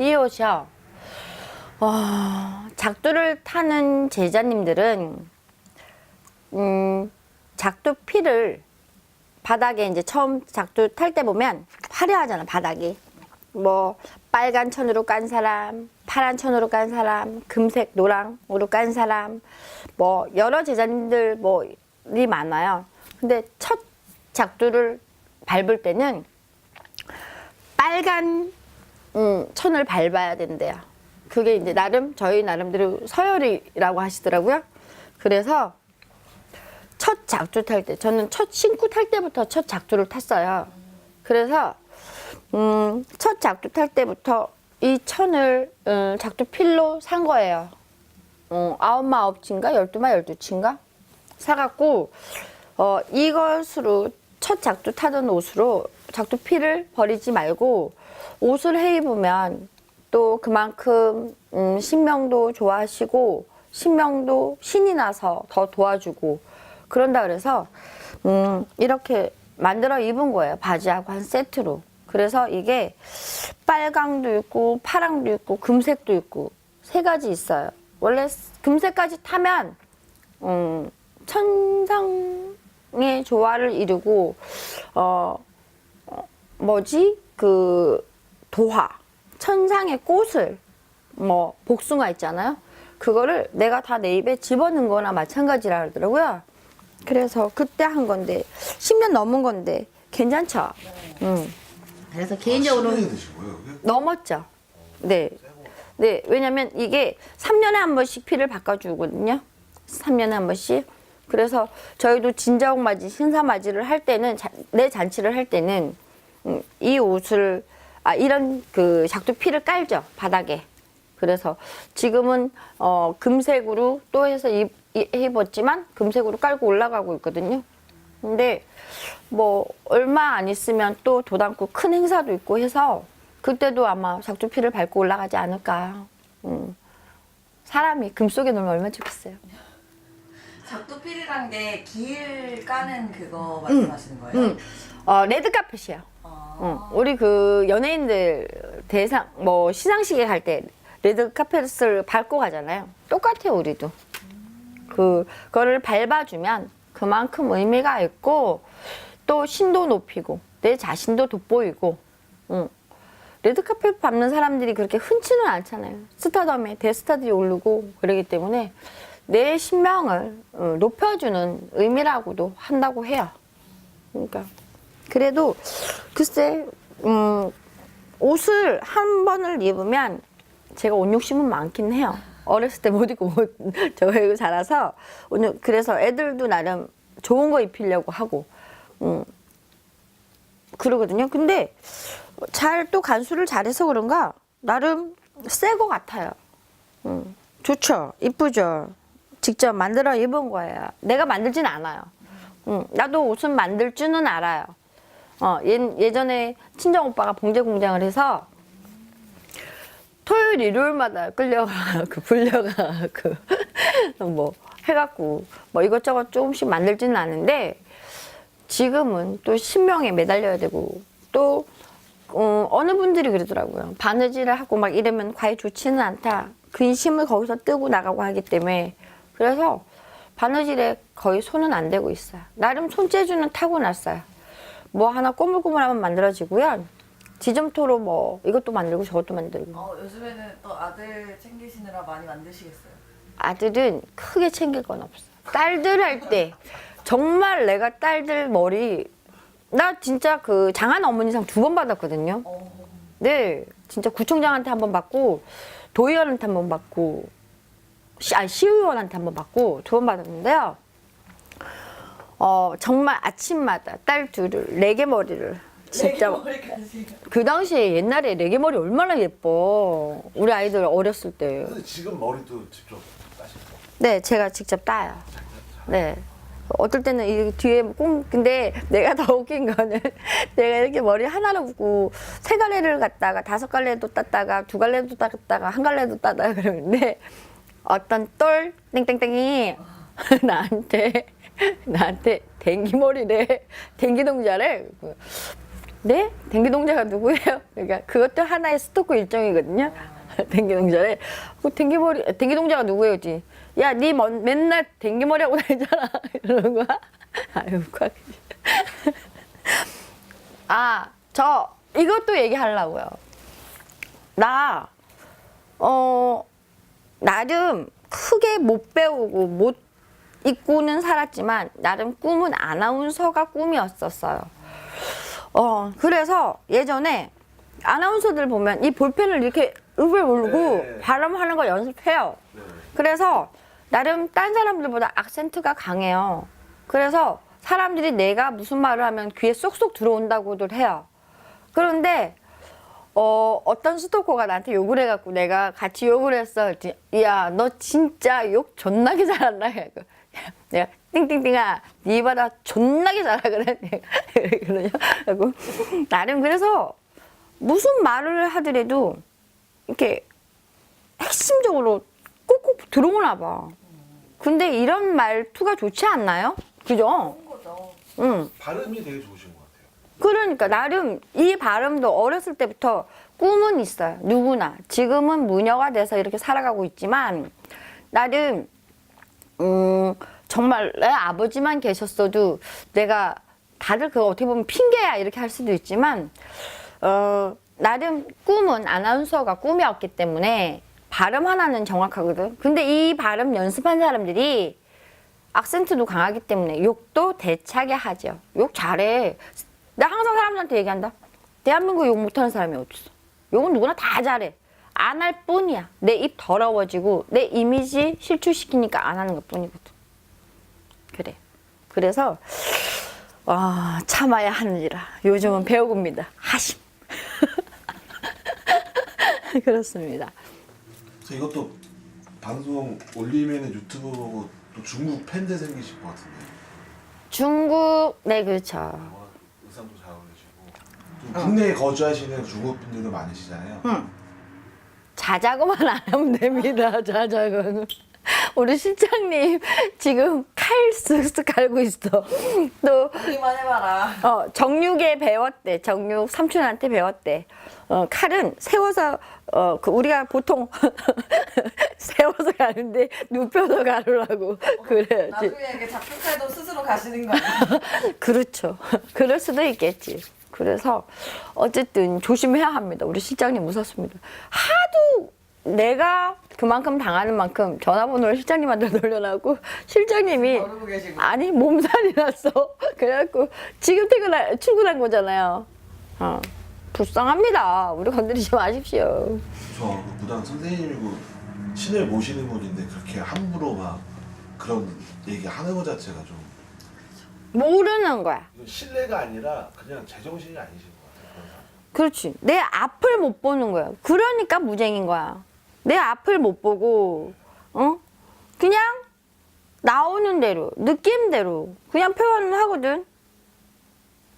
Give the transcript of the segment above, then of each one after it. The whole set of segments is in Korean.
이 옷이요. 와, 작두를 타는 제자님들은 음, 작두 피를 바닥에 이제 처음 작두 탈 때 보면 화려하잖아 바닥이. 뭐 빨간 천으로 깐 사람, 파란 천으로 깐 사람, 금색 노랑으로 깐 사람, 뭐 여러 제자님들 뭐이 많아요. 근데 첫 작두를 밟을 때는 빨간 음, 천을 밟아야 된대요. 그게 이제 나름 저희 나름대로 서열이라고 하시더라고요. 그래서 첫 작두 탈 때, 저는 첫 신고 탈 때부터 첫 작두를 탔어요. 그래서 음, 첫 작두 탈 때부터 이 천을 음, 작두 필로 산 거예요. 어, 아홉 마 아홉 치인가 열두 마 열두 치인가 사갖고 어, 이것으로 첫 작두 타던 옷으로 작두 피를 버리지 말고 옷을 해 입으면 또 그만큼 음, 신명도 좋아하시고 신명도 신이 나서 더 도와주고 그런다 그래서 음, 이렇게 만들어 입은 거예요 바지하고 한 세트로. 그래서 이게 빨강도 있고 파랑도 있고 금색도 있고 세 가지 있어요. 원래 금색까지 타면 음, 천상의 조화를 이루고 어, 어, 뭐지? 그 도화 천상의 꽃을 뭐 복숭아 있잖아요 그거를 내가 다 내 입에 집어넣은 거나 마찬가지라 그러더라고요 그래서 그때 한 건데 10년 넘은 건데 괜찮죠 음. 그래서 개인적으로 그게? 넘었죠. 네. 네, 왜냐면 이게 3년에 한 번씩 피를 바꿔주거든요. 3년에 한 번씩. 그래서 저희도 진자옥 맞이, 신사 맞이를 할 때는, 자- 내 잔치를 할 때는, 음, 이 옷을, 아, 이런 그 작두 피를 깔죠, 바닥에. 그래서 지금은, 어, 금색으로 또 해서 입, 이- 입었지만, 금색으로 깔고 올라가고 있거든요. 근데 뭐 얼마 안 있으면 또 도담고 큰 행사도 있고 해서 그때도 아마 작두피를 밟고 올라가지 않을까. 음. 사람이 금 속에 놀면 얼마나 좋겠어요. 작두필이란 게길 까는 그거 말씀하시는 거예요? 음. 어, 레드 카펫이에요. 아, 어, 우리 그 연예인들 대상 뭐 시상식에 갈 때 레드 카펫을 밟고 가잖아요. 똑같아요, 우리도. 그 거를 밟아주면 그만큼 의미가 있고 또 신도 높이고 내 자신도 돋보이고. 응. 레드 카펫 밟는 사람들이 그렇게 흔치는 않잖아요. 스타덤에 대스타들이 오르고 그러기 때문에 내 신명을 어, 높여주는 의미라고도 한다고 해요. 그러니까 그래도 글쎄 음, 옷을 한 번을 입으면 제가 옷 욕심은 많긴 해요. 어렸을 때 못 입고 못 저거 입고 자라서 오늘 그래서 애들도 나름 좋은 거 입히려고 하고 음, 그러거든요. 근데 잘 또 간수를 잘해서 그런가 나름 새 거 같아요. 음, 좋죠, 이쁘죠. 직접 만들어 입은 거예요. 내가 만들진 않아요. 음, 나도 옷은 만들 줄은 알아요. 어, 예, 예전에 친정 오빠가 봉제 공장을 해서 토요일 일요일마다 끌려가 그 불려가 그 뭐 해갖고 뭐 이것저것 조금씩 만들지는 않은데 지금은 또 신명에 매달려야 되고 또 어, 어느 분들이 그러더라고요. 바느질을 하고 막 이러면 과연 좋지는 않다. 근심을 거기서 뜨고 나가고 하기 때문에 그래서 바느질에 거의 손은 안 대고 있어요. 나름 손재주는 타고났어요 뭐 하나 꼬물꼬물하면 만들어지고요 지점토로 뭐 이것도 만들고 저것도 만들고 어, 요즘에는 또 아들 챙기시느라 많이 만드시겠어요? 아들은 크게 챙길 건 없어. 딸들 할 때 정말 내가 딸들 머리 나 진짜 그 장한 어머니상 두 번 받았거든요. 어, 네, 진짜 구청장한테 한 번 받고 도의원한테 한 번 받고 시, 아니 시의원한테 한 번 받고 두 번 받았는데요. 어 정말 아침마다 딸 둘을 레게 머리를 진짜. 그 당시에 옛날에 레게 머리 얼마나 예뻐 우리 아이들 어렸을 때. 근데 지금 머리도 직접 거? 네, 제가 직접 따요. 네. 어떨 때는 이 뒤에 꽁 근데 내가 더 웃긴 거는 내가 이렇게 머리 하나로 묶고 세 갈래를 갖다가 다섯 갈래도 땄다가 두 갈래도 땄다가 한 갈래도 따다가 그러는데 어떤 똘 땡땡땡이 나한테 나한테 댕기 머리래 댕기 동자래 네? 댕기동자가 누구예요? 그러니까 그것도 하나의 스토커 일정이거든요. 댕기동자에 그 댕기머리 댕기동자가 누구예요지? 야, 네 먼- 맨날 댕기머리 하고 다니잖아. 이러는 거야. 아유, 꽉. 아, 저 이것도 얘기하려고요. 나 어, 나름 크게 못 배우고 못 입고는 살았지만 나름 꿈은 아나운서가 꿈이었었어요. 어, 그래서 예전에 아나운서들 보면 이 볼펜을 이렇게 으을 울고 네. 발음하는 거 연습해요. 네. 그래서 나름 딴 사람들보다 악센트가 강해요. 그래서 사람들이 내가 무슨 말을 하면 귀에 쏙쏙 들어온다고들 해요. 그런데 어, 어떤 스토커가 나한테 욕을 해갖고 내가 같이 욕을 했어. 야, 너 진짜 욕 존나게 잘한다. 해갖고 내가 띵띵띵아, 니보다 존나게 잘하 그래. 내가 그러냐. 하고 나름 그래서 무슨 말을 하더라도 이렇게 핵심적으로 꼭꼭 들어오나 봐. 근데 이런 말투가 좋지 않나요? 그죠? 좋은 거죠. 응. 발음이 되게 좋으신 것 같아요. 그러니까 나름 이 발음도 어렸을 때부터 꿈은 있어요. 누구나. 지금은 무녀가 돼서 이렇게 살아가고 있지만 나름 음 정말 내 아버지만 계셨어도 내가 다들 그거 어떻게 보면 핑계야 이렇게 할 수도 있지만 어 나름 꿈은 아나운서가 꿈이었기 때문에 발음 하나는 정확하거든. 근데 이 발음 연습한 사람들이 악센트도 강하기 때문에 욕도 대차게 하죠. 욕 잘해. 나 항상 사람들한테 얘기한다. 대한민국 욕 못하는 사람이 어딨어. 욕은 누구나 다 잘해. 안 할 뿐이야. 내 입 더러워지고 내 이미지 실추시키니까 안 하는 것 뿐이거든. 그래. 그래서 와 참아야 하느니라. 요즘은 배우고입니다. 하심. 그렇습니다. 그래서 이것도 방송 올리면 유튜브 보고 또 중국 팬들 생기실 것 같은데. 중국 네 그렇죠. 워낙 의상도 잘 어울리시고. 좀 국내에 거주하시는 중국 분들도 많으시잖아요. 자작어만 안 하면 됩니다. 자작어는. 우리 실장님 지금 칼 쓱쓱 갈고 있어. 또 보기만 해봐라. 어, 정육에 배웠대. 정육 삼촌한테 배웠대. 어, 칼은 세워서 어, 그 우리가 보통 세워서 가는데 눕혀서 가르라고 그래야지. 나중에 이게 작품칼도 스스로 가시는 거 아니에요? 그렇죠. 그럴 수도 있겠지. 그래서 어쨌든 조심해야 합니다. 우리 실장님 무섭습니다. 하도 내가 그만큼 당하는 만큼 전화번호를 실장님한테 돌려놔고 실장님이. 아니 몸살이 났어. 그래갖고 지금 퇴근할 출근한 거잖아요. 어, 불쌍합니다. 우리 건드리지 마십시오. 저그 무당 선생님이고 신을 모시는 분인데 그렇게 함부로 막 그런 얘기 하는 것 자체가 좀 모르는 거야. 이건 신뢰가 아니라 그냥 제정신이 아니신. 그런 사람. 그렇지. 내 앞을 못 보는 거야. 그러니까 무쟁인 거야. 내 앞을 못 보고, 어? 그냥 나오는 대로, 느낌대로 그냥 표현을 하거든.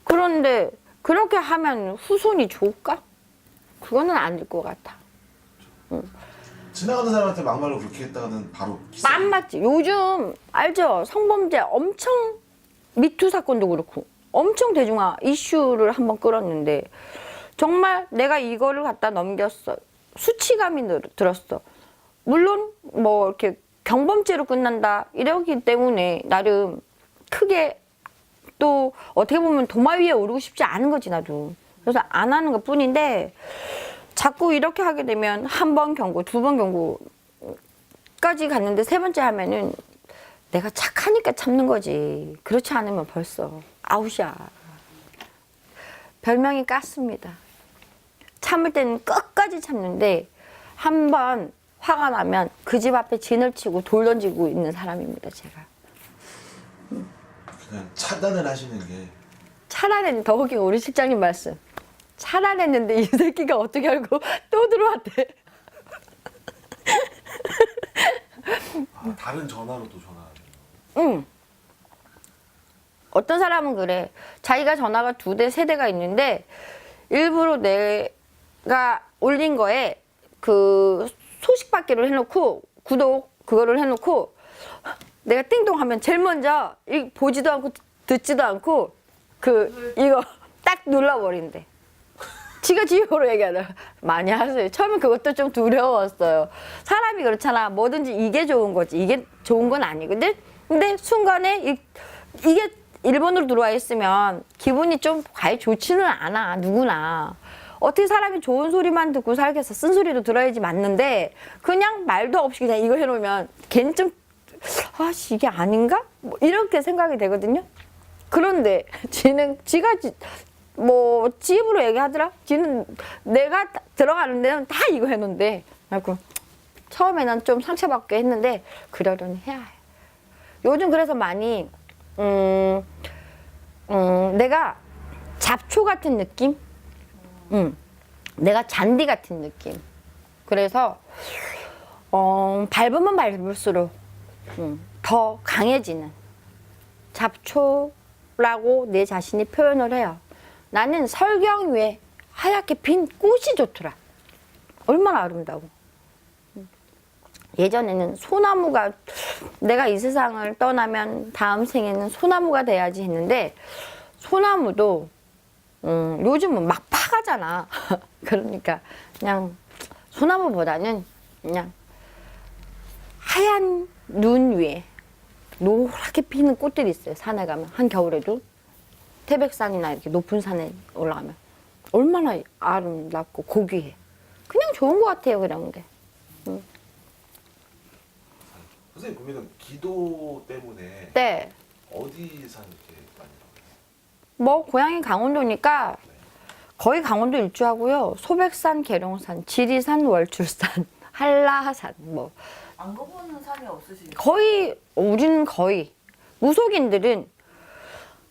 그런데 그렇게 하면 후손이 좋을까? 그거는 아닐 것 같아. 지나가는 사람한테 막말로 그렇게 했다가는 바로 기사. 맘 맞지. 요즘 알죠? 성범죄 엄청 미투 사건도 그렇고 엄청 대중화 이슈를 한번 끌었는데 정말 내가 이거를 갖다 넘겼어. 수치감이 늘- 들었어. 물론 뭐 이렇게 경범죄로 끝난다 이러기 때문에 나름 크게 또 어떻게 보면 도마 위에 오르고 싶지 않은 거지 나도. 그래서 안 하는 것 뿐인데 자꾸 이렇게 하게 되면 한 번 경고, 두 번 경고까지 갔는데 세 번째 하면은 내가 착하니까 참는 거지. 그렇지 않으면 벌써 아웃이야. 별명이 깠습니다. 참을 때는 끝까지 참는데 한 번 화가 나면 그 집 앞에 진을 치고 돌 던지고 있는 사람입니다, 제가. 그냥 차단을 하시는 게 차단했는데 더 웃긴 거 우리 실장님 말씀. 차단했는데 이 새끼가 어떻게 알고 또 들어왔대. 아, 다른 전화로 또 전화. 응. 어떤 사람은 그래. 자기가 전화가 두 대, 세 대가 있는데 일부러 내가 올린 거에 그 소식 받기를 해놓고 구독 그거를 해놓고 내가 띵동 하면 제일 먼저 이 보지도 않고 듣지도 않고 그 이거 딱 눌러버린대. 지가 지효로 얘기하더라. 많이 하세요. 처음엔 그것도 좀 두려웠어요. 사람이 그렇잖아. 뭐든지 이게 좋은 거지. 이게 좋은 건 아니거든. 근데 순간에 이, 이게 일본으로 들어와 있으면 기분이 좀 과히 좋지는 않아. 누구나. 어떻게 사람이 좋은 소리만 듣고 살겠어. 쓴 소리도 들어야지 맞는데 그냥 말도 없이 그냥 이거 해놓으면 걔는 좀 아씨 이게 아닌가? 뭐 이렇게 생각이 되거든요. 그런데 지는 지가 지, 뭐 집으로 얘기하더라. 지는 내가 다- 들어가는 데는 다 이거 해놓는데. 그래고 처음에는 좀 상처받게 했는데 그러려니 해야 해. 요즘 그래서 많이 음, 음 내가 잡초 같은 느낌? 음, 내가 잔디 같은 느낌. 그래서 어, 밟으면 밟을수록 음, 더 강해지는 잡초라고 내 자신이 표현을 해요. 나는 설경 위에 하얗게 핀 꽃이 좋더라. 얼마나 아름다워. 음. 예전에는 소나무가 내가 이 세상을 떠나면 다음 생에는 소나무가 돼야지 했는데 소나무도 음, 요즘은 막 파가잖아. 그러니까 그냥 소나무보다는 그냥 하얀 눈 위에 노랗게 피는 꽃들이 있어요. 산에 가면 한 겨울에도 태백산이나 이렇게 높은 산에 올라가면 얼마나 아름답고 고귀해. 그냥 좋은 것 같아요 그런 게. 선생님 그러면 기도 때문에 네. 어디산 이렇게 많이? 뭐 고향이 강원도니까 거의 강원도 일주하고요. 소백산, 계룡산, 지리산, 월출산, 한라산 뭐 안 가보는 산이 없으시겠어요? 거의 우리는 거의 무속인들은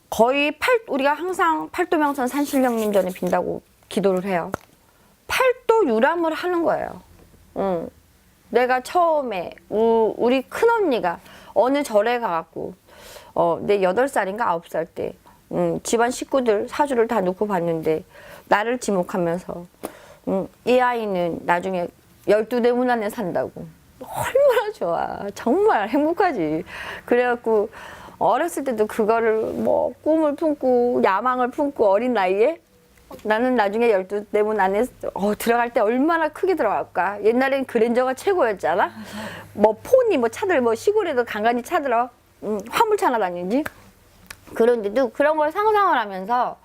거의 팔 우리가 항상 팔도명산 산신령님 전에 빈다고 기도를 해요. 팔도 유람을 하는 거예요. 응. 내가 처음에 우, 우리 큰 언니가 어느 절에 가갖고 어, 내 여덟 살인가 아홉 살때 음, 집안 식구들 사주를 다 놓고 봤는데 나를 지목하면서 음, 이 아이는 나중에 열두 대문 안에 산다고. 얼마나 좋아. 정말 행복하지. 그래갖고 어렸을 때도 그거를 뭐 꿈을 품고 야망을 품고 어린 나이에 나는 나중에 열두 대문 안에 어, 들어갈 때 얼마나 크게 들어갈까? 옛날엔 그랜저가 최고였잖아? 뭐 포니 뭐 차들 뭐 시골에도 간간히 차들어. 음, 화물차 하나 다니지? 그런데도 그런 걸 상상을 하면서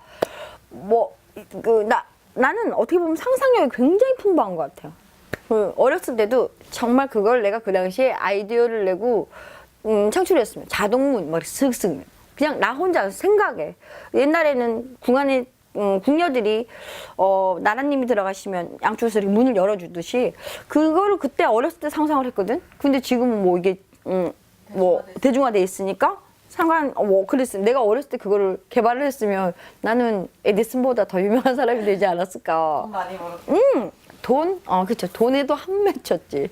뭐 그 나 나는 어떻게 보면 상상력이 굉장히 풍부한 것 같아요. 그 어렸을 때도 정말 그걸 내가 그 당시에 아이디어를 내고 음, 창출했으면 자동문 막 슥슥. 그냥 나 혼자 생각해. 옛날에는 궁안에 음, 궁녀들이 어, 나라님이 들어가시면 양쪽에서 이렇게 문을 열어주듯이 그거를 그때 어렸을 때 상상을 했거든. 근데 지금은 뭐 이게 음, 뭐 대중화돼 있으니까 상관 어, 뭐 그랬으면 내가 어렸을 때 그거를 개발을 했으면 나는 에디슨보다 더 유명한 사람이 되지 않았을까. 돈 많이 벌었 음, 돈? 어, 그쵸. 돈에도 한 맺혔지.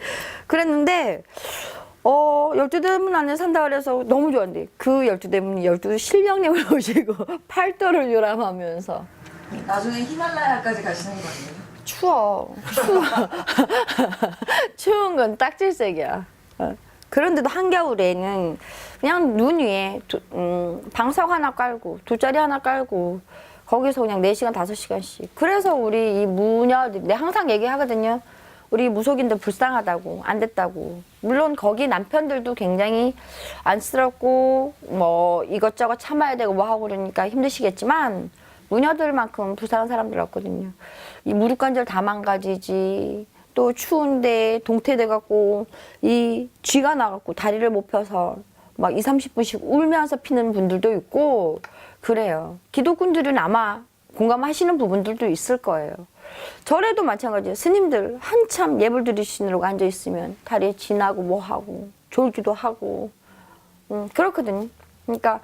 그랬는데, 어, 열두 대문 안에 산다 그래서 너무 좋았는데, 그 열두 대문이 열두 실명님을 모시고 팔도를 유람하면서. 나중에 히말라야까지 가시는 거 아니에요? 추워. 추워. 추운 건 딱질색이야. 어. 그런데도 한겨울에는 그냥 눈 위에 두- 음, 방석 하나 깔고 돗자리 하나 깔고 거기서 그냥 4시간, 5시간씩. 그래서 우리 이 무녀들, 내가 항상 얘기하거든요. 우리 무속인들 불쌍하다고, 안 됐다고. 물론 거기 남편들도 굉장히 안쓰럽고, 뭐 이것저것 참아야 되고 뭐 하고 그러니까 힘드시겠지만, 무녀들만큼 불쌍한 사람들 없거든요. 이 무릎 관절 다 망가지지. 또 추운데 동태돼 갖고 이 쥐가 나갖고 다리를 못 펴서 막 2, 30분씩 울면서 피는 분들도 있고 그래요. 기독군들은 아마 공감하시는 부분들도 있을 거예요. 절에도 마찬가지예요. 스님들 한참 예불 드리시느라고 앉아 있으면 다리에 지나고 뭐 하고 졸기도 하고 음, 그렇거든요. 그러니까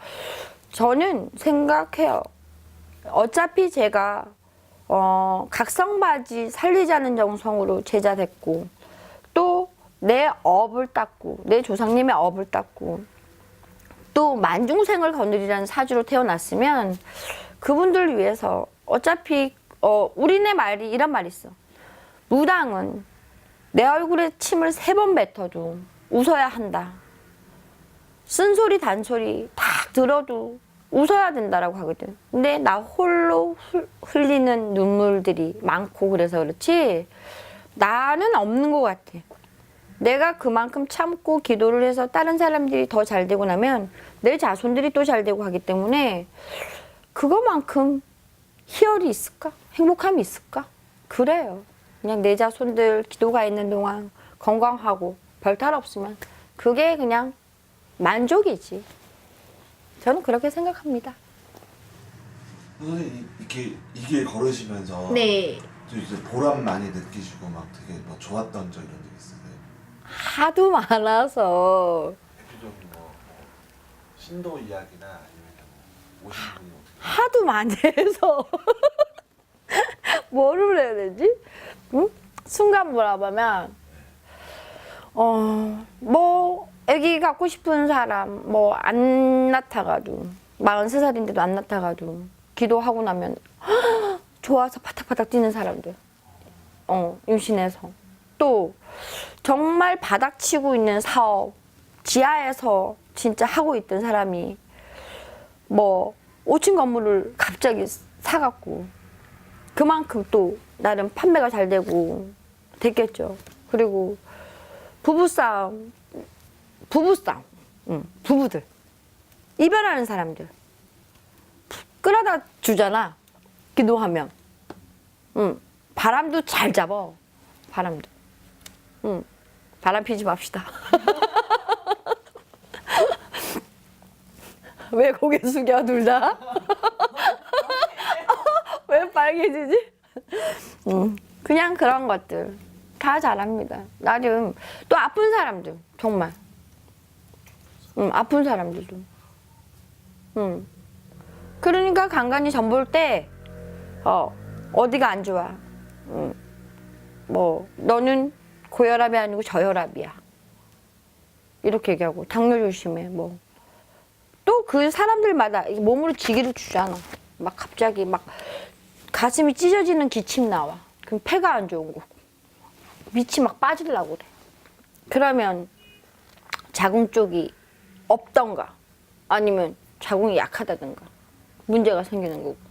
저는 생각해요. 어차피 제가 어, 각성바지 살리자는 정성으로 제자 됐고 또 내 업을 닦고 내 조상님의 업을 닦고 또 만중생을 거느리라는 사주로 태어났으면 그분들 위해서 어차피 어, 우리네 말이 이런 말이 있어. 무당은 내 얼굴에 침을 세 번 뱉어도 웃어야 한다. 쓴소리 단소리 다 들어도 웃어야 된다라고 하거든. 근데 나 홀로 흘- 흘리는 눈물들이 많고 그래서 그렇지 나는 없는 것 같아. 내가 그만큼 참고 기도를 해서 다른 사람들이 더 잘 되고 나면 내 자손들이 또 잘 되고 하기 때문에 그거만큼 희열이 있을까? 행복함이 있을까? 그래요. 그냥 내 자손들 기도가 있는 동안 건강하고 별 탈 없으면 그게 그냥 만족이지. 저는 그렇게 생각합니다. 선생님 이렇게 이길 걸으시면서 네. 또 이제 보람 많이 느끼시고 막 되게 뭐 좋았던 적 이런 적 있으세요? 하도 많아서 대표적인 뭐, 뭐 신도 이야기나 아니면 뭐 오신 분이 어떻게 하도 많이 해서 뭐를 해야 되지? 응? 순간 뭐라보면 어 뭐 아기 갖고 싶은 사람 뭐 안 나타가도 43살인데도 안 나타가도 기도하고 나면 좋아서 파닥파닥 뛰는 사람들 어 임신해서 또 정말 바닥치고 있는 사업 지하에서 진짜 하고 있던 사람이 뭐 5층 건물을 갑자기 사갖고 그만큼 또 나름 판매가 잘 되고 됐겠죠. 그리고 부부싸움, 부부싸움, 응, 부부들 이별하는 사람들 끌어다 주잖아. 기도하면, 응, 바람도 잘 잡아. 바람도, 응, 바람 피지 맙시다. 왜 고개 숙여 둘 다? 왜 빨개지지? 음, 그냥 그런 것들 다 잘합니다. 나름 또 아픈 사람들 정말. 음, 아픈 사람들도. 음. 그러니까 간간히 전볼때 어, 어디가 안 좋아. 음. 뭐 너는 고혈압이 아니고 저혈압이야. 이렇게 얘기하고 당뇨 조심해. 뭐 또 그 사람들마다 이 몸으로 지기를 주잖아. 막 갑자기 막 가슴이 찢어지는 기침 나와. 그럼 폐가 안 좋은 거. 밑이 막 빠지려고 그래. 그러면 자궁 쪽이 없던가 아니면 자궁이 약하다든가 문제가 생기는 거고.